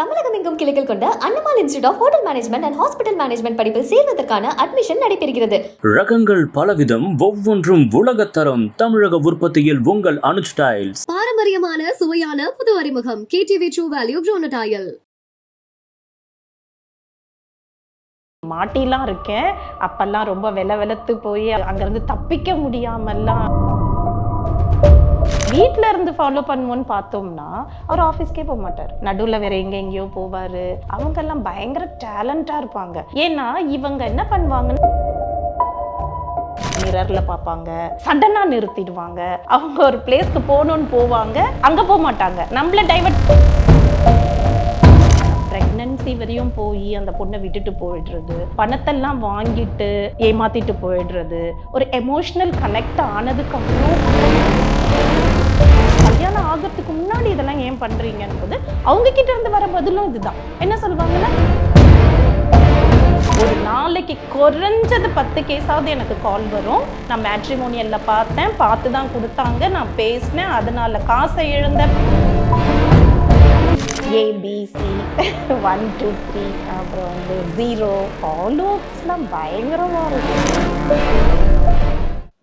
தமிழகம் எங்கும் கிளைகள் கொண்ட Annamal institute of hotel management and hospital management படிப்பில் சேர்வதற்கான அட்மிஷன் நடைபெறுகிறது. ரகங்கள் பலவிதம் ஒவ்வொன்றும் உலகத்தரம் தமிழக உற்பத்தியில் உங்கள் அனு ஸ்டைல்ஸ் பாரம்பரியமான சுவையான புது அறிமுகம். கேடிவி ட்ரூ வேல்யூ ப்ரோனடாயல் மாட்டிலாம் இருக்கேன். அப்பெல்லாம் ரொம்ப வெல வெலத்து போய் அங்கேருந்து தப்பிக்க முடியாமல்லாம் வீட்டில் இருந்து ஃபாலோ பண்ணுவோன்னு பார்த்தோம்னா அவர் ஆஃபீஸ்க்கே போக மாட்டார். நடுவில் வேற எங்க எங்கேயோ போவார். அவங்க எல்லாம் பயங்கர டேலண்டாக இருப்பாங்க. ஏன்னா இவங்க என்ன பண்ணுவாங்கன்னு மிரர்ல பார்ப்பாங்க. சடனா நிறுத்திடுவாங்க. அவங்க ஒரு பிளேஸ்க்கு போகணும்னு போவாங்க. அங்க போக மாட்டாங்க. நம்மள டைவர்ட் பிரெக்னன்சி வரையும் போய் அந்த பொண்ணை விட்டுட்டு போயிடுறது. பணத்தெல்லாம் வாங்கிட்டு ஏமாத்திட்டு போயிடுறது. ஒரு எமோஷனல் கனெக்ட் ஆனதுக்கு அப்புறம் கல்யாணம் ஆகிறதுக்கு முன்னாடி இதெல்லாம் ஏன் பண்ணுறீங்கன்னு போது அவங்க கிட்ட இருந்து வர பதிலும் இதுதான். என்ன சொல்லுவாங்கன்னா ஒரு நாளைக்கு குறைஞ்சது பத்து கேஸாவது எனக்கு கால் வரும். நான் மேட்ரிமோனியலில் பார்த்தேன் பார்த்து தான் கொடுத்தாங்க நான் பேசினேன் அதனால காசை இழந்தேன். ஏபிசி ஒன் டூ த்ரீ அப்புறம் வந்து ஜீரோ ஃபாலோஸ்லாம் பயங்கரமாக இருக்கும்.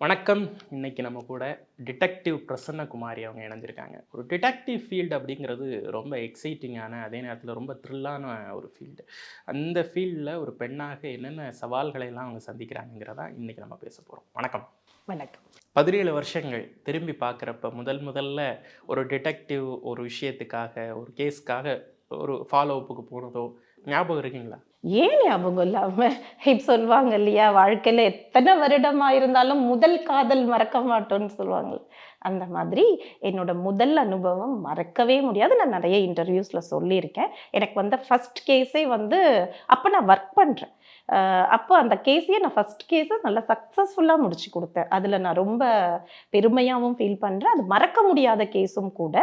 வணக்கம். இன்னைக்கு நம்ம கூட டிடெக்டிவ் பிரசன்னகுமாரி அவங்க இணைஞ்சிருக்காங்க. ஒரு டிடெக்டிவ் ஃபீல்டு அப்படிங்கிறது ரொம்ப எக்ஸைட்டிங்கான அதே நேரத்தில் ரொம்ப த்ரில்லான ஒரு ஃபீல்டு. அந்த ஃபீல்டில் ஒரு பெண்ணாக என்னென்ன சவால்களை எல்லாம் அவங்க சந்திக்கிறாங்கிறதா இன்னைக்கு நம்ம பேச போகிறோம் வணக்கம். வணக்கம். பதினேழு வருஷங்கள் திரும்பி பார்க்குறப்ப முதல் முதல்ல ஒரு டிடெக்டிவ் ஒரு விஷயத்துக்காக ஒரு கேஸ்க்காக ஒரு ஃபாலோ அப்புக்கு போனதோ ஞாபகம் இருக்குங்களா? ஏன் ஞாபகம் இல்லாமல் இப்ப சொல்லுவாங்க இல்லையா வாழ்க்கையில் எத்தனை வருடமாக இருந்தாலும் முதல் காதல் மறக்க மாட்டோம்னு சொல்லுவாங்க அந்த மாதிரி என்னோட முதல் அனுபவம் மறக்கவே முடியாது. நான் நிறைய இன்டர்வியூஸில் சொல்லியிருக்கேன். எனக்கு வந்த ஃபர்ஸ்ட் கேஸே வந்து அப்போ நான் ஒர்க் பண்ணுறேன் அப்போ அந்த கேஸையே நான் ஃபர்ஸ்ட் கேஸை நல்லா சக்ஸஸ்ஃபுல்லாக முடிச்சு கொடுத்தேன். அதில் நான் ரொம்ப பெருமையாகவும் ஃபீல் பண்ணுறேன் அது மறக்க முடியாத கேஸும் கூட.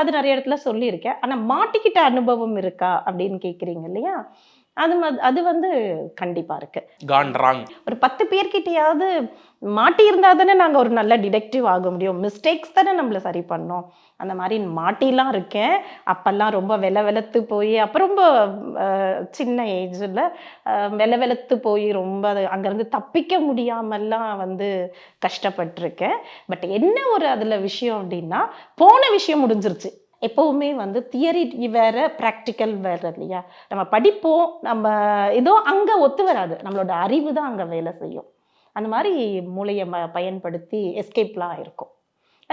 அது நிறைய இடத்துல சொல்லியிருக்கேன். ஆனால் மாட்டிக்கிட்ட அனுபவம் இருக்கா அப்படின்னு கேட்குறீங்க இல்லையா? அது அது வந்து கண்டிப்பா இருக்கு. கான் ராங் ஒரு பத்து பேர்கிட்டயாவது மாட்டி இருந்தா தானே நாங்க ஒரு நல்ல டிடெக்டிவ் ஆக முடியும். மிஸ்டேக்ஸ் தானே நம்மள சரி பண்ணோம். அந்த மாதிரி மாட்டிலாம் இருக்கேன். அப்பெல்லாம் ரொம்ப வெல வெலத்து போய் அப்போ ரொம்ப சின்ன ஏஜில் வெல வெலத்து போய் ரொம்ப அங்கேருந்து தப்பிக்க முடியாமல்லாம் வந்து கஷ்டப்பட்டிருக்கேன். பட் என்ன ஒரு அதில் விஷயம் அப்படின்னா போன விஷயம் முடிஞ்சிருச்சு. எப்போவுமே வந்து தியரி வேறு ப்ராக்டிக்கல் வேறு இல்லையா? நம்ம படிப்போம் நம்ம ஏதோ அங்கே ஒத்து வராது. நம்மளோட அறிவு தான் அங்கே வேலை செய்யும். அந்த மாதிரி மூளையை ம- பயன்படுத்தி எஸ்கேப்லாம் இருக்கும்.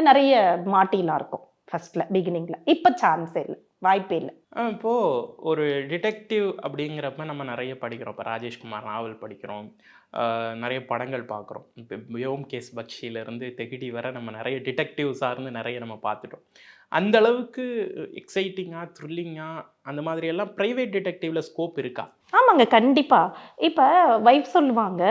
நிறைய மாட்டிலாம் இருக்கும் ஃபஸ்ட்டில் பிகினிங்கில் இப்போ சான்ஸே இல்லை வாய்ப்பே இல்லை. இப்போது ஒரு டிடெக்டிவ் அப்படிங்கிறப்ப நம்ம நிறைய படிக்கிறோம். இப்போ ராஜேஷ்குமார் நாவல் படிக்கிறோம். நிறைய படங்கள் பார்க்குறோம். இப்போ யோம் கேஸ் பக்ஷியிலேருந்து தெகிடி வர நம்ம நிறைய டிடெக்டிவ் சார்ந்து நிறைய நம்ம பார்த்துட்டோம். அந்த அளவுக்கு எக்ஸைட்டிங்காக த்ரில்லிங்காக அந்த மாதிரி எல்லாம் ப்ரைவேட் டிடெக்டிவ்ல ஸ்கோப் இருக்கா? ஆமாங்க கண்டிப்பாக இப்போ வைஃப் சொல்லுவாங்க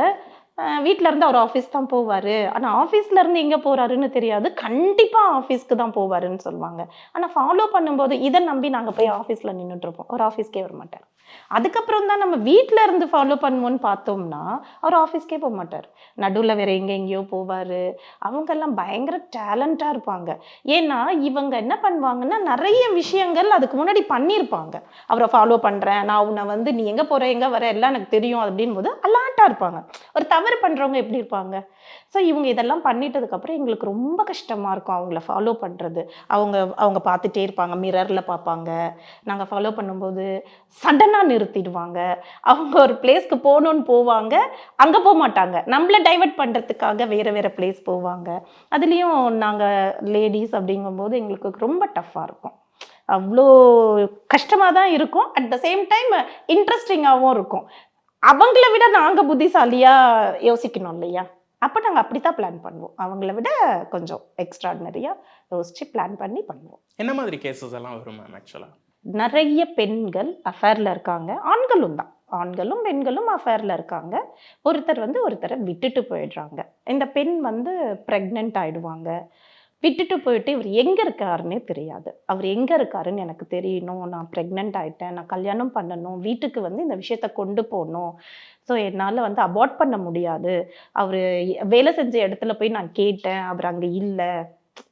வீட்டில இருந்து அவர் ஆஃபீஸ் தான் போவார். ஆனால் ஆஃபீஸ்ல இருந்து எங்கே போறாருன்னு தெரியாது. கண்டிப்பாக ஆஃபீஸ்க்கு தான் போவாருன்னு சொல்லுவாங்க. ஆனால் ஃபாலோ பண்ணும்போது இதை நம்பி நாங்கள் போய் ஆஃபீஸில் நின்றுட்டு இருப்போம். அவர் ஆஃபீஸ்க்கே வர மாட்டார். அதுக்கப்புறம் தான் நம்ம வீட்டில இருந்து ஃபாலோ பண்ணுவோன்னு பார்த்தோம்னா அவர் ஆஃபீஸ்க்கே போக மாட்டார். நடுவில் வேற எங்கே எங்கேயோ போவார். அவங்கெல்லாம் பயங்கர டேலண்ட்டாக இருப்பாங்க. ஏன்னா இவங்க என்ன பண்ணுவாங்கன்னா நிறைய விஷயங்கள் அதுக்கு முன்னாடி பண்ணியிருப்பாங்க. அவரை ஃபாலோ பண்ணுறேன் நான் உன்னை வந்து நீ எங்கே போகிற எங்கே வர எல்லாம் எனக்கு தெரியும் அப்படின் போது அலாட்டாக இருப்பாங்க. ஒரு தவறு பண்ணுறவங்க எப்படி இருப்பாங்க? ஸோ இவங்க இதெல்லாம் பண்ணிட்டதுக்கப்புறம் எங்களுக்கு ரொம்ப கஷ்டமா இருக்கும் அவங்கள ஃபாலோ பண்ணுறது அவங்க அவங்க பார்த்துட்டே இருப்பாங்க மிரரில் பார்ப்பாங்க. நாங்கள் ஃபாலோ பண்ணும்போது சடனாக நிறுத்திடுவாங்க. அவங்க ஒரு பிளேஸ்க்கு போகணுன்னு போவாங்க அங்கே போக மாட்டாங்க. நம்மள டைவர்ட் பண்றதுக்காக வேற வேற பிளேஸ் போவாங்க. அதுலயும் நாங்க லேடிஸ் அப்படிங்கும்போது எங்களுக்கு ரொம்ப டஃப்பாக இருக்கும். அவ்வளோ கஷ்டமாக தான் இருக்கும். அட் த சேம் டைம் இன்ட்ரெஸ்டிங்காகவும் இருக்கும். அவங்கள விட நாங்கள் புத்திசாலியாக யோசிக்கணும் இல்லையா? அப்போ நாங்கள் அப்படி தான் பிளான் பண்ணுவோம். அவங்கள விட கொஞ்சம் எக்ஸ்ட்ராடினரியாக யோசித்து பிளான் பண்ணி பண்ணுவோம். என்ன மாதிரி கேசஸ் எல்லாம் வரும் மேம் ஆக்சுவலாக நிறைய பெண்கள் அஃபேரில் இருக்காங்க. ஆண்களும் தான். ஆண்களும் பெண்களும் அஃபேரில் இருக்காங்க. ஒருத்தர் வந்து ஒருத்தரை விட்டுட்டு போயிடுறாங்க. இந்த பெண் வந்து ப்ரெக்னென்ட் ஆகிடுவாங்க விட்டுட்டு போயிட்டு இவர் எங்கே இருக்காருன்னே தெரியாது. அவர் எங்கே இருக்காருன்னு எனக்கு தெரியணும். நான் ப்ரெக்னென்ட் ஆகிட்டேன் நான் கல்யாணம் பண்ணணும். வீட்டுக்கு வந்து இந்த விஷயத்த கொண்டு போகணும். ஸோ என்னால் வந்து அபார்ட் பண்ண முடியாது. அவர் வேலை செஞ்ச இடத்துல போய் நான் கேட்டேன். அவர் அங்கே இல்லை.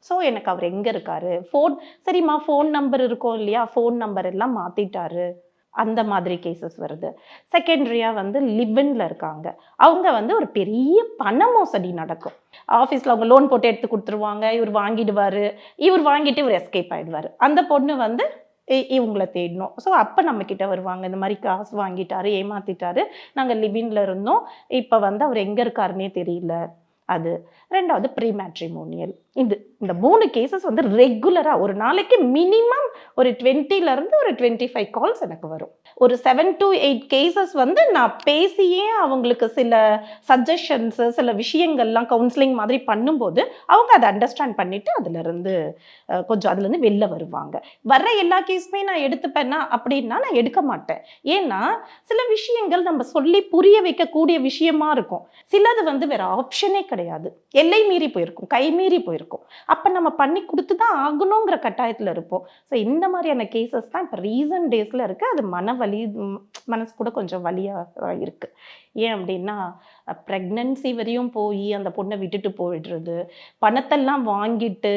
ஸோ எனக்கு அவர் எங்கே இருக்காரு? ஃபோன் சரிம்மா ஃபோன் நம்பர் இருக்கும் இல்லையா? ஃபோன் நம்பர் எல்லாம் மாற்றிட்டாரு அந்த மாதிரி கேசஸ் வருது. செகண்டரியாக வந்து லிபனில் இருக்காங்க. அவங்க வந்து ஒரு பெரிய பண மோசடி நடக்கும். ஆஃபீஸில் அவங்க லோன் போட்டு எடுத்து கொடுத்துருவாங்க. இவர் வாங்கிடுவார். இவர் வாங்கிட்டு இவர் எஸ்கேப் ஆகிடுவார் அந்த பொண்ணு வந்து இ- இவங்கள தேடணும். ஸோ அப்போ நம்மக்கிட்ட வருவாங்க. இந்த மாதிரி காசு வாங்கிட்டாரு ஏமாத்திட்டாரு. நாங்கள் லிவின்ல இருந்தோம். இப்போ வந்து அவர் எங்கே இருக்காருன்னே தெரியல. அது. ரெண்டாவது ப்ரீ மேட்ரிமோனியல் இது. இந்த மூணு கேசஸ் வந்து ரெகுலராக ஒரு நாளைக்கு மினிமம் ஒரு 20 ல இருந்து ஒரு டுவெண்ட்டி ஃபைவ் கால்ஸ் எனக்கு வரும். ஒரு செவன் டு எயிட் கேசஸ் வந்து நான் பேசியே அவங்களுக்கு சில சஜஷன்ஸு சில விஷயங்கள்லாம் கவுன்சிலிங் மாதிரி பண்ணும்போது அவங்க அதை அண்டர்ஸ்டாண்ட் பண்ணிவிட்டு அதுலேருந்து கொஞ்சம் அதுலேருந்து வெளில வருவாங்க. வர்ற எல்லா கேஸுமே நான் எடுத்துப்பேன்னா அப்படின்னா நான் எடுக்க மாட்டேன். ஏன்னா சில விஷயங்கள் நம்ம சொல்லி புரிய வைக்கக்கூடிய விஷயமா இருக்கும். சிலது வந்து வேறு ஆப்ஷனே கிடையாது. எல்லை மீறி போயிருக்கும். கை மீறி போயிருக்கும். இருக்கும். அப்போ நம்ம பண்ணி கொடுத்து தான் ஆகணுங்கிற கட்டாயத்தில் இருப்போம். ஸோ இந்த மாதிரியான கேசஸ் தான் இப்போ ரீசன்ட் டேஸில் இருக்கு. அது மன வலி மனசு கூட கொஞ்சம் வலியாக இருக்கு. ஏன் அப்படின்னா ப்ரெக்னன்சி வரையும் போய் அந்த பொண்ணை விட்டுட்டு போயிடுறது பணத்தெல்லாம் வாங்கிட்டு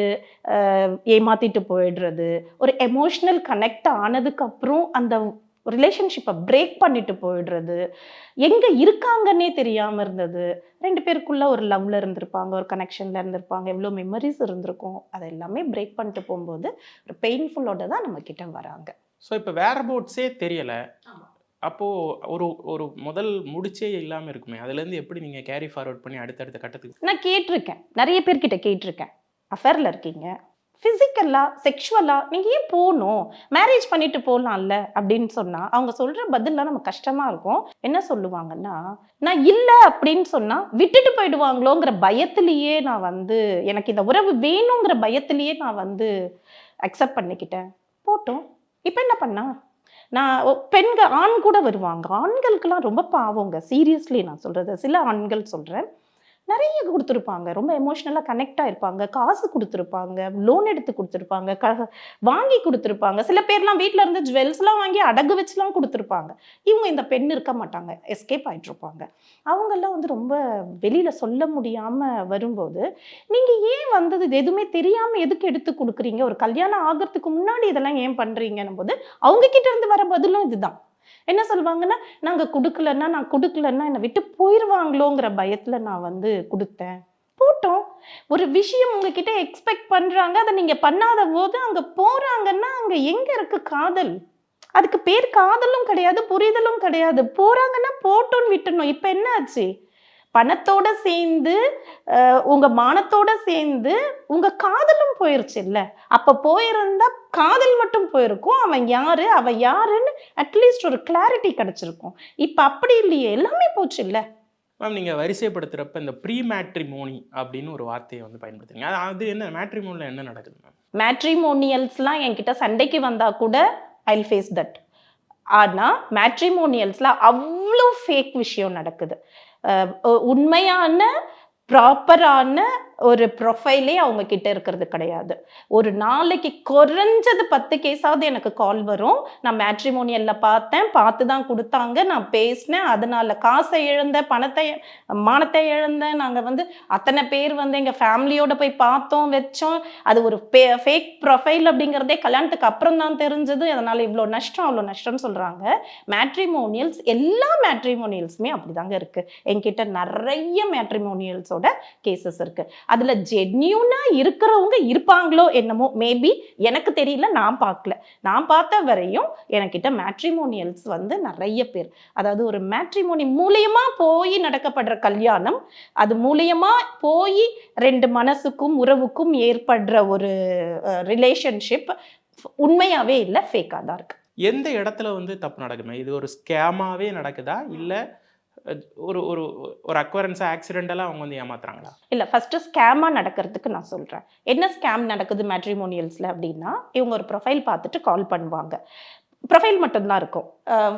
ஏமாத்திட்டு போயிடுறது ஒரு எமோஷ்னல் கனெக்ட் ஆனதுக்கப்புறம் அந்த ரிலேஷன்ஷிப்பை பிரேக் பண்ணிட்டு போயிடுறது. எங்கே இருக்காங்கன்னே தெரியாமல் இருந்தது. ரெண்டு பேருக்குள்ள ஒரு லவ்ல இருந்திருப்பாங்க ஒரு கனெக்ஷன்ல இருந்திருப்பாங்க. எவ்வளோ மெமரிஸ் இருந்திருக்கும். அதை எல்லாமே பிரேக் பண்ணிட்டு போகும்போது ஒரு பெயின்ஃபுல்லோட தான் நம்ம கிட்ட வராங்க. ஸோ இப்போ வேற போட்ஸே தெரியலை. அப்போது ஒரு ஒரு முதல் முடிச்சே இல்லாமல் இருக்குமே. அதுலேருந்து எப்படி நீங்கள் கேரி ஃபார்வர்ட் பண்ணி அடுத்தடுத்த கட்டத்துக்கு நான் கேட்டிருக்கேன். நிறைய பேர்கிட்ட கேட்டிருக்கேன். அஃபேரில் இருக்கீங்க. ஃபிசிக்கலாக செக்ஷுவலாக நீங்கள் ஏன் போகணும்? மேரேஜ் பண்ணிட்டு போகலாம்ல அப்படின்னு சொன்னால் அவங்க சொல்கிற பதில்லாம் நம்ம கஷ்டமாக இருக்கும். என்ன சொல்லுவாங்கன்னா நான் இல்லை அப்படின்னு சொன்னால் விட்டுட்டு போயிடுவாங்களோங்கிற பயத்திலேயே நான் வந்து எனக்கு இந்த உறவு வேணுங்கிற பயத்திலேயே நான் வந்து அக்செப்ட் பண்ணிக்கிட்டேன். போட்டோம். இப்போ என்ன பண்ணா? நான் பெண்கள் ஆண் கூட வருவாங்க. ஆண்களுக்கெல்லாம் ரொம்ப பாவங்க. சீரியஸ்லி நான் சொல்கிறது சில ஆண்கள் சொல்கிறேன் நிறைய கொடுத்துருப்பாங்க. ரொம்ப எமோஷ்னலாக கனெக்ட் ஆகிருப்பாங்க காசு கொடுத்துருப்பாங்க. லோன் எடுத்து கொடுத்துருப்பாங்க. க வாங்கி கொடுத்துருப்பாங்க. சில பேர்லாம் வீட்டில் இருந்து ஜுவல்ஸ்லாம் வாங்கி அடகு வச்சுலாம் கொடுத்துருப்பாங்க. இவங்க இந்த பெண் இருக்க மாட்டாங்க. எஸ்கேப் ஆகிட்ருப்பாங்க இருப்பாங்க. அவங்கெல்லாம் வந்து ரொம்ப வெளியில் சொல்ல முடியாமல் வரும்போது நீங்கள் ஏன் வந்தது? இது எதுவுமே தெரியாமல் எதுக்கு எடுத்து கொடுக்குறீங்க? ஒரு கல்யாணம் ஆகிறதுக்கு முன்னாடி இதெல்லாம் ஏன் பண்ணுறீங்கன்னும் போது அவங்க கிட்டேருந்து வர பதிலும் இதுதான். என்ன சொல்லுவாங்கன்னா நாங்கள் கொடுக்கலன்னா நான் கொடுக்கலன்னா என்னை விட்டு போயிடுவாங்களோங்கிற பயத்தில் நான் வந்து கொடுத்தேன். போட்டோம். ஒரு விஷயம் உங்ககிட்ட எக்ஸ்பெக்ட் பண்ணுறாங்க அதை நீங்கள் பண்ணாத போது அங்கே போகிறாங்கன்னா அங்கே எங்கே இருக்கு காதல்? அதுக்கு பேர் காதலும் கிடையாது புரிதலும் கிடையாது. போகிறாங்கன்னா போட்டோன்னு விட்டுணும் இப்போ என்ன ஆச்சு? பணத்தோட சேர்ந்து உங்கள் உங்க மானத்தோட சேர்ந்து உங்க காதலும் போயிருச்சு இல்ல அப்ப போயிருந்தா காதல் மட்டும் போயிருக்கும். அவன் யாரு? அவ யாருன்னு அட்லீஸ்ட் ஒரு கிளாரிட்டி கிடைச்சிருக்கும். இப்ப அப்படி இல்லையே. எல்லாமே போச்சு இல்ல? மேம் நீங்கள் வரிசைப்படுத்துகிறப்ப இந்த ப்ரீ மேட்ரிமோனி அப்படின்னு ஒரு வார்த்தையை வந்து பயன்படுத்துறீங்க. அது அது என்ன? மேட்ரிமோனியில் என்ன நடக்குது மேம் மேட்ரிமோனியல்ஸ்லாம் என்கிட்ட சண்டைக்கு வந்தா கூட ஐ ஃபேஸ் தட் ஆனா மேட்ரிமோனியல்ஸ்ல அவ்வளோ ஃபேக் விஷயம் நடக்குது. உண்மையான ப்ராப்பரான ஒரு ப்ரொஃபைலே அவங்க கிட்ட இருக்கிறது கிடையாது. ஒரு நாளைக்கு குறைஞ்சது பத்து கேஸாவது எனக்கு கால் வரும். நான் மேட்ரிமோனியல்ல பார்த்தேன் பார்த்து தான் கொடுத்தாங்க நான் பேசினேன் அதனால காசை இழந்தேன் பணத்தை மானத்தை இழந்தேன். நாங்கள் வந்து அத்தனை பேர் வந்து எங்கள் ஃபேமிலியோட போய் பார்த்தோம் வச்சோம். அது ஒரு பே ஃபேக் ப்ரொஃபைல் அப்படிங்கிறதே கல்யாணத்துக்கு அப்புறம் தான் தெரிஞ்சது. அதனால இவ்வளோ நஷ்டம் அவ்வளோ நஷ்டம்னு சொல்கிறாங்க மேட்ரிமோனியல்ஸ் எல்லா மேட்ரிமோனியல்ஸுமே அப்படி தாங்க இருக்குது என்கிட்ட நிறைய மேட்ரிமோனியல்ஸ் மேட்ரிமோனியல்ஸோட கேசஸ் இருக்கு. அதுல ஜென்யூனா இருக்கிறவங்க இருப்பாங்களோ என்னமோ மேபி எனக்கு தெரியல நான் பார்க்கல. நான் பார்த்த வரையும் எனக்கிட்ட மேட்ரிமோனியல்ஸ் வந்து நிறைய பேர். அதாவது ஒரு மேட்ரிமோனி மூலியமா போய் நடக்கப்படுற கல்யாணம் அது மூலியமா போய் ரெண்டு மனசுக்கும் உறவுக்கும் ஏற்படுற ஒரு ரிலேஷன்ஷிப் உண்மையாகவே இல்லை ஃபேக்காக தான் இருக்கு. எந்த இடத்துல வந்து தப்பு நடக்குமே? இது ஒரு ஸ்கேமாகவே நடக்குதா? இல்லை ஒரு ஒரு ஒரு அக்வரன்ஸ் ஆக்சிடென்டலாக அவங்க வந்து ஏமாத்துறாங்களா? இல்லை ஃபஸ்ட்டு ஸ்கேமாக நடக்கிறதுக்கு நான் சொல்கிறேன் என்ன ஸ்கேம் நடக்குது மேட்ரிமோனியல்ஸில் அப்படின்னா இவங்க ஒரு ப்ரொஃபைல் பார்த்துட்டு கால் பண்ணுவாங்க. ப்ரொஃபைல் மட்டும்தான் இருக்கும்.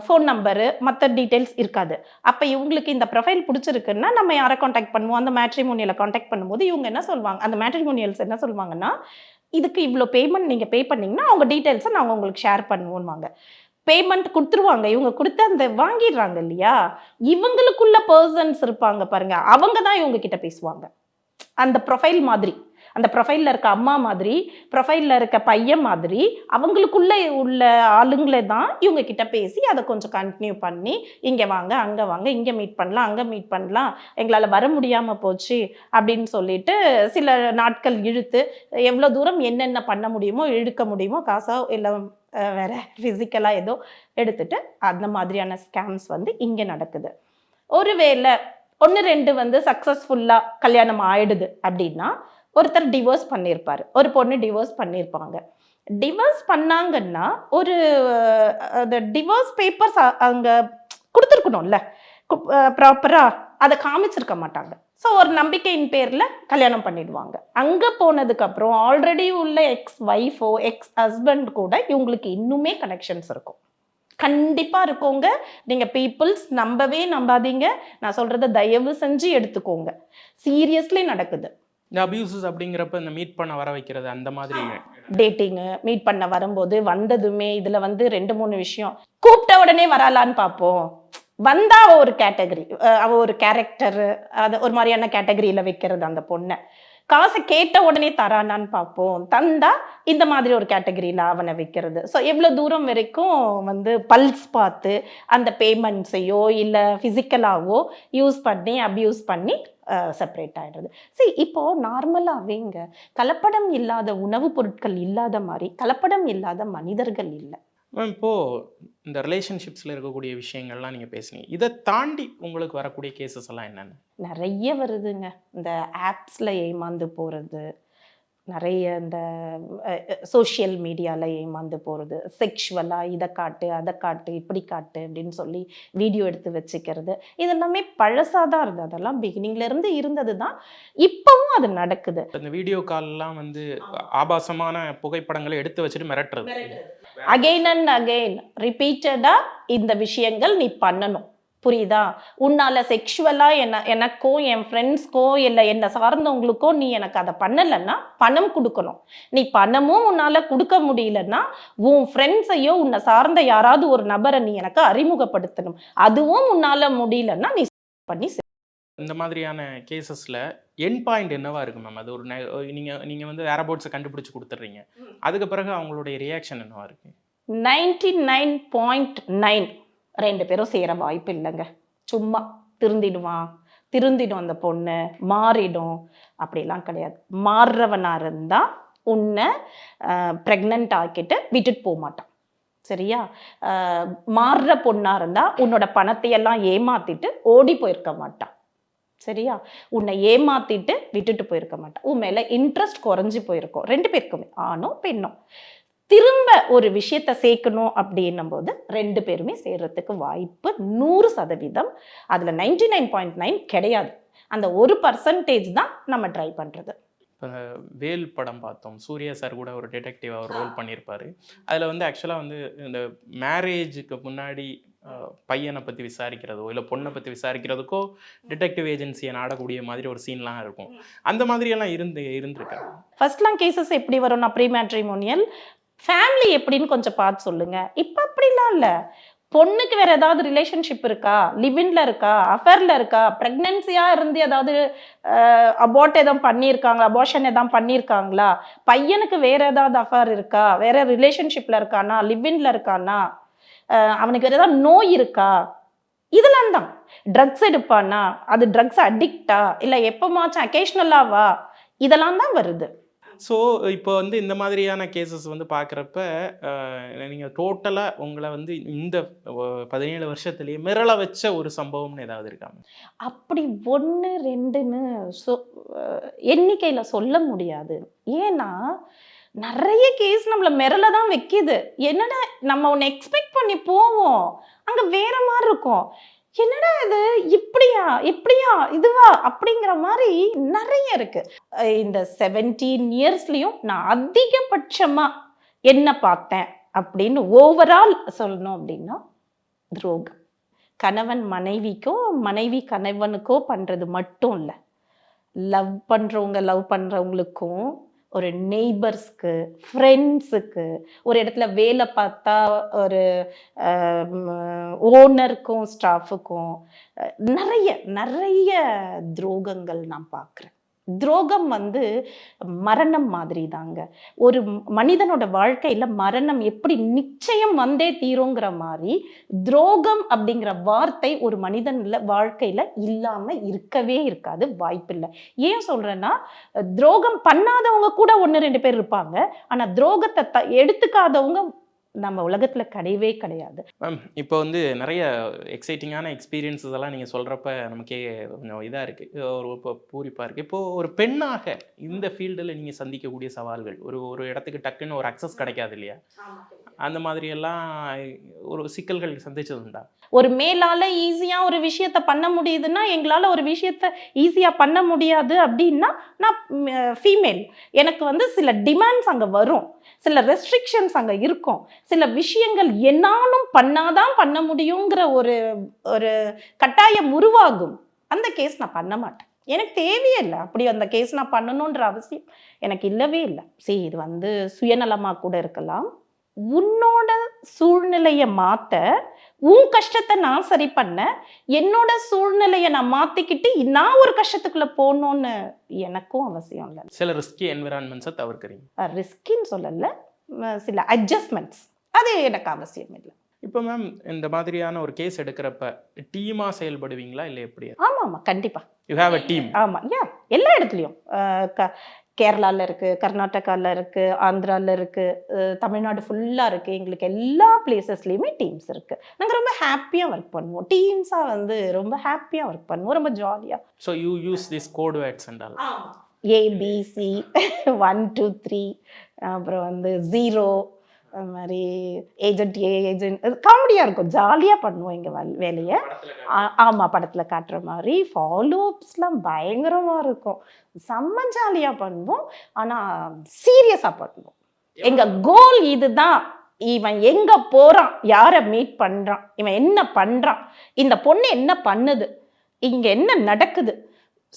ஃபோன் நம்பரு மற்ற டீட்டெயில்ஸ் இருக்காது. அப்போ இவங்களுக்கு இந்த ப்ரொஃபைல் பிடிச்சிருக்குன்னா நம்ம யாரை காண்டாக்ட் பண்ணுவோம்? அந்த மேட்ரிமோனியலை காண்டாக்ட் பண்ணும்போது இவங்க என்ன சொல்லுவாங்க அந்த மேட்ரிமோனியல்ஸ் என்ன சொல்லுவாங்கன்னா இதுக்கு இவ்வளோ பேமெண்ட் நீங்கள் பே பண்ணீங்கன்னா அவங்க டீட்டெயில்ஸை நாங்கள் உங்களுக்கு ஷேர் பண்ணுவோம்வாங்க பேமெண்ட் கொடுத்துருவாங்க. இவங்க கொடுத்து அந்த வாங்கிடுறாங்க இல்லையா? இவங்களுக்குள்ள பர்சன்ஸ் இருப்பாங்க பாருங்க. அவங்க தான் இவங்க கிட்ட பேசுவாங்க. அந்த ப்ரொஃபைல் மாதிரி. அந்த ப்ரொஃபைலில் இருக்க அம்மா மாதிரி ப்ரொஃபைலில் இருக்க பையன் மாதிரி அவங்களுக்குள்ளே உள்ள ஆளுங்களே தான் இவங்க கிட்ட பேசி அதை கொஞ்சம் கண்டினியூ பண்ணி இங்கே வாங்க அங்கே வாங்க இங்கே மீட் பண்ணலாம் அங்கே மீட் பண்ணலாம் எங்களால் வர முடியாமல் போச்சு அப்படின்னு சொல்லிட்டு சில நாட்கள் இழுத்து எவ்வளோ தூரம் என்னென்ன பண்ண முடியுமோ இழுக்க முடியுமோ காசோ இல்லை வேற ஃபிசிக்கலாக ஏதோ எடுத்துட்டு அந்த மாதிரியான ஸ்கேம்ஸ் வந்து இங்கே நடக்குது. ஒருவேளை ஒன்று ரெண்டு வந்து சக்ஸஸ்ஃபுல்லாக கல்யாணம் ஆயிடுது அப்படின்னா ஒருத்தர் டிவோர்ஸ் பண்ணியிருப்பார். ஒரு பொண்ணு டிவோர்ஸ் பண்ணியிருப்பாங்க. டிவோர்ஸ் பண்ணாங்கன்னா ஒரு அந்த டிவோர்ஸ் பேப்பர்ஸ் அங்கே கொடுத்துருக்கணும்ல. ப்ராப்பராக அதை காமிச்சிருக்க மாட்டாங்க. ஸோ ஒரு நம்பிக்கையின் பேரில் கல்யாணம் பண்ணிடுவாங்க. அங்கே போனதுக்கப்புறம் ஆல்ரெடி உள்ள எக்ஸ் ஒய்ஃபோ எக்ஸ் ஹஸ்பண்ட் கூட இவங்களுக்கு இன்னுமே கனெக்ஷன்ஸ் இருக்கும். கண்டிப்பாக இருக்கோங்க. நீங்கள் பீப்புள்ஸ் நம்பவே நம்பாதீங்க. நான் சொல்கிறத தயவு செஞ்சு எடுத்துக்கோங்க. சீரியஸ்லி நடக்குது. இந்த அபியூசஸ் அப்படிங்கிறப்ப இந்த மீட் பண்ண வர வைக்கிறது அந்த மாதிரி டேட்டிங்கு மீட் பண்ண வரும்போது வந்ததுமே இதில் வந்து ரெண்டு மூணு விஷயம். கூப்பிட்ட உடனே வராளான்னு பார்ப்போம். வந்தா அவ ஒரு கேட்டகரி அவ ஒரு கேரக்டர் அது ஒரு மாதிரியான கேட்டகரியில வைக்கிறது அந்த பொண்ணை. காசை கேட்ட உடனே தரானான்னு பார்ப்போம். தந்தா இந்த மாதிரி ஒரு கேட்டகரியில் அவனை வைக்கிறது. ஸோ எவ்வளோ தூரம் வரைக்கும் வந்து பல்ஸ் பார்த்து அந்த பேமெண்ட்ஸையோ இல்லை ஃபிசிக்கலாகவோ யூஸ் பண்ணி அப்யூஸ் பண்ணி செப்பரேட் ஆகிடுது சரி இப்போ நார்மலாகவேங்க கலப்படம் இல்லாத உணவுப் பொருட்கள் இல்லாத மாதிரி கலப்படம் இல்லாத மனிதர்கள் இல்லை. மேம் இப்போது இந்த ரிலேஷன்ஷிப்ஸில் இருக்கக்கூடிய விஷயங்கள்லாம் நீங்கள் பேசுனீங்க. இதை தாண்டி உங்களுக்கு வரக்கூடிய கேசஸ் எல்லாம் என்னென்ன? நிறைய வருதுங்க. இந்த ஆப்ஸில் ஏமாந்து போகிறது நிறைய இந்த சோஷியல் மீடியாவில் ஏமாந்து போகிறது செக்ஷுவலாக இதை காட்டு அதை காட்டு இப்படி காட்டு அப்படின்னு சொல்லி வீடியோ எடுத்து வச்சுக்கிறது. இதெல்லாமே பழசாக தான் இருந்தது. அதெல்லாம் இருந்து இருந்தது தான். இப்போவும் அது நடக்குது. இந்த வீடியோ கால்லாம் வந்து ஆபாசமான புகைப்படங்களை எடுத்து வச்சுட்டு மிரட்டுறது. அகெயின் அண்ட் அகெயின் ரிப்பீட்டடாக இந்த விஷயங்கள் நீ பண்ணணும். புரியுதா? உன்னால செக்ஷுவலா என்ன எனக்கோ என் ஃப்ரெண்ட்ஸ்க்கோ இல்லை என்னை சார்ந்தவங்களுக்கோ நீ எனக்கு அதை பண்ணலைன்னா பணம் கொடுக்கணும். நீ பணமும் உன்னால கொடுக்க முடியலன்னா உன் ஃப்ரெண்ட்ஸையோ உன்னை சார்ந்த யாராவது ஒரு நபரை நீ எனக்கு அறிமுகப்படுத்தணும். அதுவும் உன்னால முடியலன்னா நீ பண்ணி செய். இந்த மாதிரியான கேசஸில் என் பாயிண்ட் என்னவா இருக்கு மேம் அது ஒரு நெ- நீங்க நீங்க வந்து வேரபோட்ஸை கண்டுபிடிச்சு கொடுத்துட்றீங்க. அதுக்கு பிறகு அவங்களுடைய ரியாக்ஷன் என்னவா இருக்கு? 99.9 நைன் பாயிண்ட் நைன் ரெண்டு பேரும் சேர வாய்ப்பு இல்லைங்க. சும்மா திருந்திடுவான் திருந்திடும் அந்த பொண்ணு மாறிடும். அப்படிலாம் கிடையாது. மாறுறவனாக இருந்தால் உன்னை ப்ரெக்னென்ட் ஆக்கிட்டு விட்டுட்டு போக மாட்டான். சரியா? மாறுற பொண்ணாக இருந்தால் உன்னோட பணத்தையெல்லாம் ஏமாத்திட்டு ஓடி போயிருக்க மாட்டான். சரியா? உன்னை ஏமாத்திட்டு விட்டுட்டு போயிருக்க மாட்டான். உன் மேல இன்ட்ரெஸ்ட் குறைஞ்சி போயிருக்கோம். ரெண்டு பேருக்குமே ஆணும் பெண்ணும். திரும்ப ஒரு விஷயத்த சேர்க்கணும் அப்படின்னும் போது ரெண்டு பேருமே சேர்றதுக்கு வாய்ப்பு நூறு சதவீதம். அதுல நைன்டி நைன் பாயிண்ட் நைன் கிடையாது. அந்த ஒரு பர்சன்டேஜ் தான் நம்ம ட்ரை பண்றது. இப்போ வேல் படம் பார்த்தோம். சூர்யா சார் கூட ஒரு டிடெக்டிவ் அவர் ரோல் பண்ணியிருப்பாரு. அதில் வந்து ஆக்சுவலாக வந்து இந்த மேரேஜுக்கு முன்னாடி பையனை பற்றி விசாரிக்கிறதோ இல்லை பொண்ணை பற்றி விசாரிக்கிறதுக்கோ டிடெக்டிவ் ஏஜென்சியை நாடக்கூடிய மாதிரி ஒரு சீன்லாம் இருக்கும். அந்த மாதிரியெல்லாம் இருந்து இருந்திருக்கா? ஃபர்ஸ்ட்லாம் கேசஸ் எப்படி வரும்னா ப்ரீ மேட்ரிமோனியல் ஃபேமிலி எப்படின்னு கொஞ்சம் பார்த்து சொல்லுங்க. இப்போ அப்படிலாம் இல்லை. பொண்ணுக்கு வேற ஏதாவது ரிலேஷன்ஷிப் இருக்கா? லிவின்ல இருக்கா? அஃபேர்ல இருக்கா? ப்ரெக்னென்சியா இருந்து ஏதாவது அபார்ட் எதாவது பண்ணியிருக்காங்களா? அபார்ஷன் எதாவது பண்ணியிருக்காங்களா? பையனுக்கு வேற ஏதாவது அஃபேர் இருக்கா? வேற ரிலேஷன்ஷிப்ல இருக்கானா? லிவின்ல இருக்கானா? அவனுக்கு வேற ஏதாவது நோய் இருக்கா? இதெல்லாம் தான். ட்ரக்ஸ் எடுப்பானா? அது ட்ரக்ஸ் அடிக்டா இல்லை எப்போமாச்சும் அக்கேஷ்னலாவா இதெல்லாம் தான் வருது. ஸோ இப்போ வந்து இந்த மாதிரியான கேசஸ் வந்து பார்க்குறப்ப நீங்கள் டோட்டலாக உங்களை வந்து இந்த பதினேழு வருஷத்துலேயே மிரள வச்ச ஒரு சம்பவம்னு ஏதாவது இருக்காங்க அப்படி ஒன்று ரெண்டுன்னு சொ எண்ணிக்கையில் சொல்ல முடியாது. ஏன்னா நிறைய கேஸ் நம்மளை மிரள தான் வைக்கிது. என்னடா நம்ம ஒன்று எக்ஸ்பெக்ட் பண்ணி போவோம். அங்கே வேற மாதிரி இருக்கும். என்னடா இது? இப்படியா? இப்படியா? இதுவா? அப்படிங்கிற மாதிரி நிறைய இருக்கு. இந்த செவன்டீன் இயர்ஸ்லயும் நான் அதிகபட்சமா என்ன பார்த்தேன் அப்படின்னு ஓவரால் சொல்லணும் அப்படின்னா துரோகம். கணவன் மனைவிக்கோ மனைவி கணவனுக்கோ பண்றது மட்டும் இல்லை. லவ் பண்றவங்க லவ் பண்றவங்களுக்கும் ஒரு நெய்பர்ஸ்க்கு ஃப்ரெண்ட்ஸுக்கு ஒரு இடத்துல வேலை பார்த்தா ஒரு ஓனருக்கும் ஸ்டாஃபுக்கும் நிறைய நிறைய துரோகங்கள் நான் பார்க்குறேன். துரோகம் வந்து மரணம் மாதிரி தாங்க ஒரு மனிதனோட வாழ்க்கையில மரணம் எப்படி நிச்சயம் வந்தே தீருங்கிற மாதிரி துரோகம் அப்படிங்கிற வார்த்தை ஒரு மனிதன்ல வாழ்க்கையில இல்லாம இருக்கவே இருக்காது வாய்ப்பில்லை. ஏன் சொல்றேன்னா துரோகம் பண்ணாதவங்க கூட ஒன்று ரெண்டு பேர் இருப்பாங்க. ஆனா துரோகத்தை த எடுத்துக்காதவங்க நம்ம உலகத்துல கிடையவே கிடையாது. மேம் இப்போ வந்து நிறைய எக்ஸைட்டிங்கான எக்ஸ்பீரியன்ஸஸ் எல்லாம் நீங்கள் சொல்கிறப்ப நமக்கே கொஞ்சம் இதாக இருக்குது ஒரு இப்போ பூரிப்பாக இருக்குது இப்போது ஒரு பெண்ணாக இந்த ஃபீல்டில் நீங்கள் சந்திக்கக்கூடிய சவால்கள் ஒரு ஒரு இடத்துக்கு டக்குன்னு ஒரு அக்சஸ் கிடைக்காது இல்லையா? அந்த மாதிரி எல்லாம் ஒரு சிக்கல்கள் சந்திச்சது உண்டா ஒரு மேலால ஈஸியா ஒரு விஷயத்த பண்ண முடியுதுன்னா எங்களால ஒரு விஷயத்த ஈஸியா பண்ண முடியாது அப்படின்னா நான் ஃபீமேல் எனக்கு வந்து சில டிமாண்ட்ஸ் அங்க வரும். சில ரெஸ்ட்ரிக்ஷன்ஸ் அங்க இருக்கும். சில விஷயங்கள் என்னாலும் பண்ணாதான் பண்ண முடியுங்கிற ஒரு ஒரு கட்டாயம் உருவாகும். அந்த கேஸ் நான் பண்ண மாட்டேன். எனக்கு தேவையே இல்லை. அப்படி அந்த கேஸ் நான் பண்ணணுன்ற அவசியம் எனக்கு இல்லவே இல்லை. சரி இது வந்து சுயநலமாக கூட இருக்கலாம். உன்னோட சூழ்நிலையை மாத்த உன் கஷ்டத்தை நான் சரி பண்ண என்னோட சூழ்நிலையை நான் மாத்திக்கிட்டு நான் ஒரு கஷ்டத்துக்குள்ள போகணும்னு எனக்கும் அவசியம் இல்லை. சில ரிஸ்கி என்விரான்மெண்ட்ஸை தவிர்க்கிறீங்க. ரிஸ்கின்னு சொல்லல. சில அட்ஜஸ்ட்மெண்ட்ஸ் அது எனக்கு அவசியம் இல்லை. இப்போ மேம் இந்த மாதிரியான ஒரு கேஸ் எடுக்கிறப்ப டீமாக செயல்படுவீங்களா இல்லை எப்படி? ஆமா ஆமா கண்டிப்பா. யூ ஹேவ் அ டீம் ஆமா யா எல்லா இடத்துலையும். அஹ் க கேரளால இருக்கு கர்நாடகால இருக்கு ஆந்திரால இருக்கு அஹ் தமிழ்நாடு ஃபுல்லா இருக்கு. எங்களுக்கு எல்லா பிளேசஸ்லயுமே டீம்ஸ் இருக்கு. நாங்க ரொம்ப ஹாப்பியா ஒர்க் பண்ணுவோம். டீம்ஸா வந்து ரொம்ப ஹாப்பியா ஒர்க் பண்ணுவோம். ரொம்ப ஜாலியா so you use this code words and ABC one two three அப்புறம் வந்து ஜீரோ அது மாதிரி ஏஜென்ட் ஏ ஏஜென்ட் காமெடியாக இருக்கும். ஜாலியாக பண்ணுவோம் எங்கள் வேலையை ஆ- ஆமா படத்துல காட்டுற மாதிரி ஃபாலோ அப்ஸ்லாம் பயங்கரமா இருக்கும். செம்ம ஜாலியா பண்ணுவோம். ஆனா சீரியஸா பண்ணுவோம். எங்க கோல் இதுதான். இவன் எங்க போறான்? யார மீட் பண்றான்? இவன் என்ன பண்றான்? இந்த பொண்ணு என்ன பண்ணுது? இங்க என்ன நடக்குது?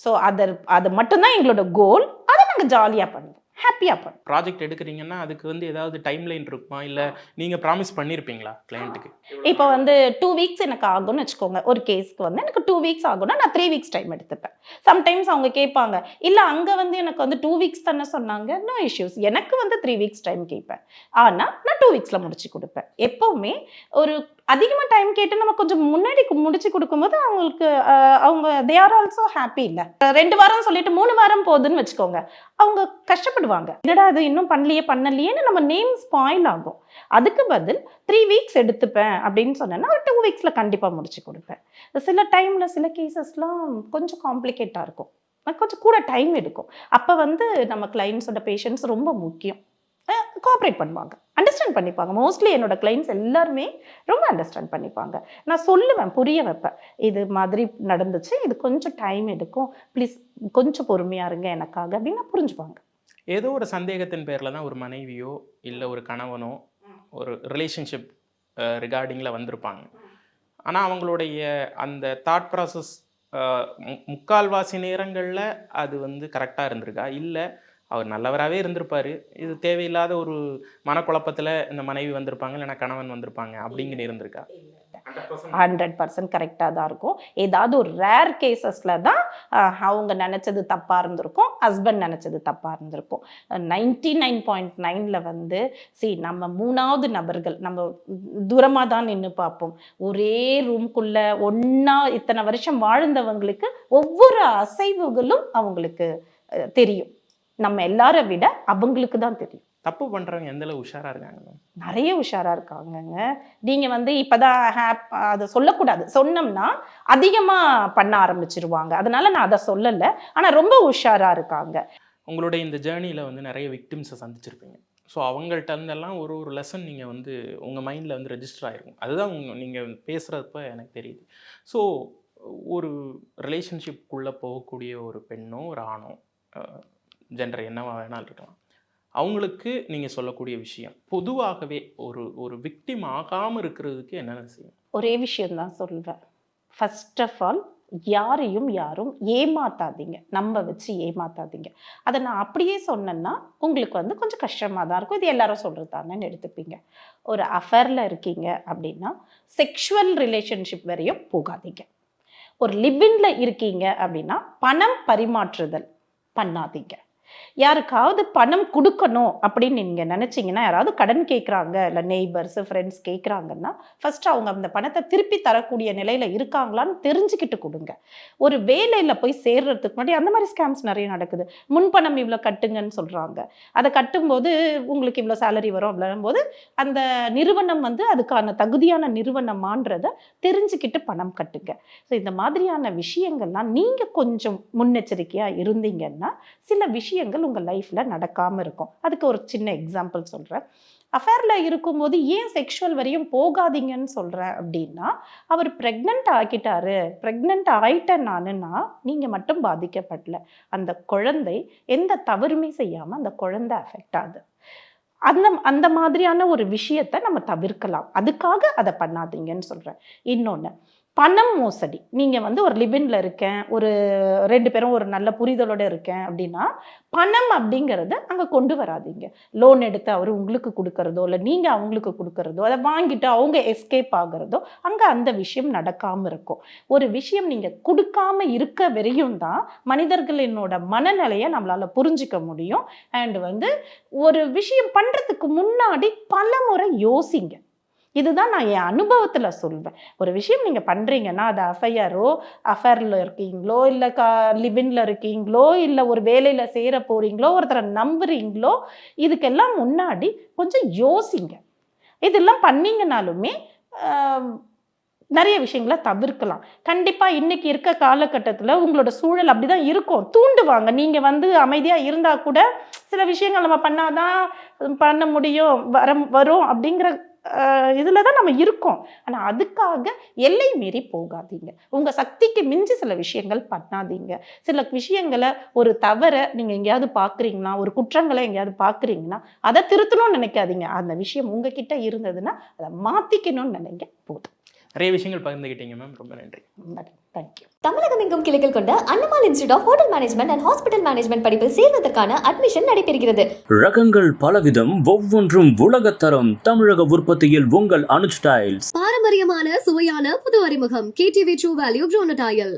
ஸோ அதை அது மட்டும்தான் எங்களோட கோல் அதை நாங்க ஜாலியா பண்ணுவோம். ஹாப்பியா பண்ணுவோம் ப்ராஜெக்ட் எடுக்கிறீங்கன்னா அதுக்கு வந்து ஏதாவது டைம் லைன் இருக்குமா? இல்லை நீங்கள் ப்ராமிஸ் பண்ணியிருப்பீங்களா கிளையண்ட்டுக்கு இப்போ வந்து டூ வீக்ஸ் எனக்கு ஆகும்னு வச்சுக்கோங்க. ஒரு கேஸ்க்கு வந்து எனக்கு டூ வீக்ஸ் ஆகும்னா நான் த்ரீ வீக்ஸ் டைம் எடுத்துப்பேன். சம்டைம்ஸ் அவங்க கேட்பாங்க இல்லை அங்கே வந்து எனக்கு வந்து டூ வீக்ஸ் தானே சொன்னாங்க? நோ இஷ்யூஸ் எனக்கு வந்து த்ரீ வீக்ஸ் டைம் கேட்பேன். ஆனால் நான் டூ வீக்ஸில் முடிச்சு கொடுப்பேன். எப்போவுமே ஒரு அதிகமாக டைம் கேட்டு நம்ம கொஞ்சம் முன்னாடி முடிச்சு கொடுக்கும்போது அவங்களுக்கு அவங்க தே ஆர் ஆல்சோ ஹாப்பி இல்லை. ரெண்டு வாரம் சொல்லிட்டு மூணு வாரம் போகுதுன்னு வச்சுக்கோங்க. அவங்க கஷ்டப்படுவாங்க. என்னடா அது இன்னும் பண்ணலையே பண்ணலையேன்னு நம்ம நேம் ஸ்பாயில் ஆகும். அதுக்கு பதில் த்ரீ வீக்ஸ் எடுத்துப்பேன் அப்படின்னு சொன்னேன்னா ஒரு டூ வீக்ஸில் கண்டிப்பாக முடிச்சு கொடுப்பேன். சில டைமில் சில கேசஸ்லாம் கொஞ்சம் காம்ப்ளிகேட்டாக இருக்கும். கொஞ்சம் கூட டைம் எடுக்கும். அப்போ வந்து நம்ம கிளைண்ட்ஸோட பேஷன்ஸ் ரொம்ப முக்கியம். கோஆப்ரேட் பண்ணுவாங்க. அண்டர்ஸ்டாண்ட் பண்ணிப்பாங்க. மோஸ்ட்லி என்னோட கிளைண்ட்ஸ் எல்லாருமே ரொம்ப அண்டர்ஸ்டாண்ட் பண்ணிப்பாங்க. நான் சொல்லுவேன் புரிய வைப்பேன் இது மாதிரி நடந்துச்சு இது கொஞ்சம் டைம் எடுக்கும். ப்ளீஸ் கொஞ்சம் பொறுமையாக இருங்க எனக்காக அப்படின்னு புரிஞ்சுப்பாங்க. ஏதோ ஒரு சந்தேகத்தின் பேரில் தான் ஒரு மனைவியோ இல்லை ஒரு கணவனோ ஒரு ரிலேஷன்ஷிப் ரிகார்டிங்கில் வந்திருப்பாங்க. ஆனால் அவங்களுடைய அந்த தாட் ப்ராசஸ் முக்கால்வாசி நேரங்களில் அது வந்து கரெக்டாக இருந்திருக்கா? இல்லை அவர் நல்லவராகவே இருந்திருப்பார். இது தேவையில்லாத ஒரு மனக்குழப்பத்தில் இந்த மனைவி வந்திருப்பாங்க இல்லைன்னா கணவன் வந்திருப்பாங்க அப்படிங்கிற இருந்திருக்கா? ஹண்ட்ரட் பர்சன்ட் கரெக்டாக தான் இருக்கும். ஏதாவது ஒரு ரேர் கேசஸில் தான் அவங்க நினச்சது தப்பாக இருந்திருக்கும் ஹஸ்பண்ட் நினச்சது தப்பாக இருந்திருக்கும். நைன்டி நைன் பாயிண்ட் நைனில் வந்து சி நம்ம மூணாவது நபர்கள் நம்ம தூரமாக தான் நின்று பார்ப்போம். ஒரே ரூம்குள்ளே ஒன்றா இத்தனை வருஷம் வாழ்ந்தவங்களுக்கு ஒவ்வொரு அசைவுகளும் அவங்களுக்கு தெரியும். நம்ம எல்லாரை விட அவங்களுக்கு தான் தெரியும். தப்பு பண்ணுறவங்க எந்தளவு உஷாராக இருக்காங்க? நிறைய உஷாரா இருக்காங்கங்க. நீங்க வந்து இப்பதான் ஹேப் அதை சொல்லக்கூடாது. சொன்னோம்னா அதிகமா பண்ண ஆரம்பிச்சிருவாங்க. அதனால நான் அதை சொல்லல. ஆனா ரொம்ப உஷாரா இருக்காங்க. உங்களுடைய இந்த ஜேர்னியில் வந்து நிறைய விக்டிம்ஸை சந்திச்சிருப்பீங்க. ஸோ அவங்கள்ட்ட இருந்தெல்லாம் ஒரு ஒரு லெசன் நீங்கள் வந்து உங்கள் மைண்டில் வந்து ரெஜிஸ்டர் ஆகிருக்கும் அதுதான் உங்க நீங்கள் பேசுகிறப்ப எனக்கு தெரியுது. ஸோ ஒரு ரிலேஷன்ஷிப்குள்ளே போகக்கூடிய ஒரு பெண்ணோ ஒரு ஆணோ ஜென்டர் என்னவா வேணாலும் இருக்கலாம். அவங்களுக்கு நீங்கள் சொல்லக்கூடிய விஷயம் பொதுவாகவே ஒரு ஒரு விக்டிம் ஆகாமல் இருக்கிறதுக்கு என்னென்ன செய்யும்? ஒரே விஷயம் தான் சொல்வேன் ஃபர்ஸ்ட் ஆஃப் ஆல் யாரையும் யாரும் ஏமாத்தாதீங்க. நம்ப வச்சு ஏமாத்தாதீங்க. அதை நான் அப்படியே சொன்னேன்னா உங்களுக்கு வந்து கொஞ்சம் கஷ்டமாக தான் இருக்கும். இது எல்லாரும் சொல்கிறது தானேன்னு எடுத்துப்பீங்க. ஒரு அஃபேரில் இருக்கீங்க அப்படின்னா செக்ஷுவல் ரிலேஷன்ஷிப் வரையும் போகாதீங்க. ஒரு லிவின்ல இருக்கீங்க அப்படின்னா பணம் பரிமாற்றுதல் பண்ணாதீங்க. யாருக்காவது பணம் கொடுக்கணும் அப்படின்னு நீங்கள் நினச்சிங்கன்னா யாராவது கடன் கேட்குறாங்க இல்லை நெய்பர்ஸ் ஃப்ரெண்ட்ஸ் கேட்குறாங்கன்னா ஃபர்ஸ்ட் அவங்க அந்த பணத்தை திருப்பி தரக்கூடிய நிலையில் இருக்காங்களான்னு தெரிஞ்சுக்கிட்டு கொடுங்க. ஒரு வேலையில் போய் சேர்றதுக்கு முன்னாடி அந்த மாதிரி ஸ்கேம்ஸ் நிறைய நடக்குது. முன்பணம் இவ்வளோ கட்டுங்கன்னு சொல்கிறாங்க அதை கட்டும்போது உங்களுக்கு இவ்வளோ சேலரி வரும் அப்படின்னும் போது அந்த நிறுவனம் வந்து அதுக்கான தகுதியான நிறுவனமான்றதை தெரிஞ்சுக்கிட்டு பணம் கட்டுங்க. ஸோ இந்த மாதிரியான விஷயங்கள்லாம் நீங்கள் கொஞ்சம் முன்னெச்சரிக்கையாக இருந்தீங்கன்னா சில விஷயங்கள் உங்கள் லைஃப்பில் நடக்காமல் இருக்கும். அதுக்கு ஒரு சின்ன எக்ஸாம்பிள் சொல்கிறேன் அஃபேரில் இருக்கும்போது ஏன் செக்ஷுவல் வரையும் போகாதீங்கன்னு சொல்கிறேன் அப்படின்னா அவர் ப்ரெக்னென்ட் ஆக்கிட்டாரு ப்ரெக்னென்ட் ஆகிட்டேன் நானுன்னா நீங்கள் மட்டும் பாதிக்கப்படல. அந்த குழந்தை எந்த தவறுமே செய்யாமல் அந்த குழந்தை அஃபெக்ட் ஆகுது. அந்த அந்த மாதிரியான ஒரு விஷயத்தை நம்ம தவிர்க்கலாம். அதுக்காக அதை பண்ணாதீங்கன்னு சொல்கிறேன் இன்னொன்று பணம் மோசடி. நீங்கள் வந்து ஒரு லிவின்ல இருக்கேன் ஒரு ரெண்டு பேரும் ஒரு நல்ல புரிதலோட இருக்கேன் அப்படின்னா பணம் அப்படிங்கிறத அங்கே கொண்டு வராதீங்க. லோன் எடுத்து அவர் உங்களுக்கு கொடுக்கறதோ இல்லை நீங்கள் அவங்களுக்கு கொடுக்கறதோ அதை வாங்கிட்டு அவங்க எஸ்கேப் ஆகிறதோ அங்கே அந்த விஷயம் நடக்காமல் இருக்கும். ஒரு விஷயம் நீங்கள் கொடுக்காம இருக்க வரையும் தான் மனிதர்களினோட மனநிலையை நம்மளால் புரிஞ்சிக்க முடியும். அண்ட் வந்து ஒரு விஷயம் பண்ணுறதுக்கு முன்னாடி பல முறை யோசிங்க. இதுதான் நான் என் அனுபவத்தில் சொல்வேன். ஒரு விஷயம் நீங்கள் பண்ணுறீங்கன்னா அது அஃபையரோ அஃபேரில் இருக்கீங்களோ இல்லை கா லிவின்ல இருக்கீங்களோ இல்லை ஒரு வேலையில் சேர போகிறீங்களோ ஒருத்தரை நம்புறீங்களோ இதுக்கெல்லாம் முன்னாடி கொஞ்சம் யோசிங்க. இதெல்லாம் பண்ணீங்கனாலுமே நிறைய விஷயங்களை தவிர்க்கலாம். கண்டிப்பாக இன்னைக்கு இருக்க காலகட்டத்தில் உங்களோட சூழல் அப்படி தான் இருக்கும் தூண்டுவாங்க நீங்கள் வந்து அமைதியாக இருந்தால் கூட சில விஷயங்கள் நம்ம பண்ணாதான் பண்ண முடியும் வர வரும் அப்படிங்கிற இதில் தான் நம்ம இருக்கோம். ஆனால் அதுக்காக எல்லை மீறி போகாதீங்க. உங்கள் சக்திக்கு மிஞ்சி சில விஷயங்கள் பண்ணாதீங்க. சில விஷயங்களை ஒரு தவறை நீங்கள் எங்கேயாவது பார்க்குறீங்கன்னா ஒரு குற்றங்களை எங்கேயாவது பார்க்குறீங்கன்னா அதை திருத்தணும்னு நினைக்காதீங்க. அந்த விஷயம் உங்ககிட்ட இருந்ததுன்னா அதை மாற்றிக்கணும்னு நினைங்க. போதும். நிறைய விஷயங்கள் பகிர்ந்துக்கிட்டீங்க மேம். ரொம்ப நன்றி. தேங்க்யூ தமிழகம் எங்கும் கிளைகள் கொண்ட Annamal institute of hotel management and hospital management படிப்பில் சேர்வதற்கான அட்மிஷன் நடைபெறுகிறது. ரகங்கள் பலவிதம் ஒவ்வொன்றும் உலகத்தரம். தமிழக உற்பத்தியில் உங்கள் அனுஜ் டைல்ஸ். பாரம்பரியமான சுவையான புது அறிமுகம். KTV true value ப்ரோனடாயல்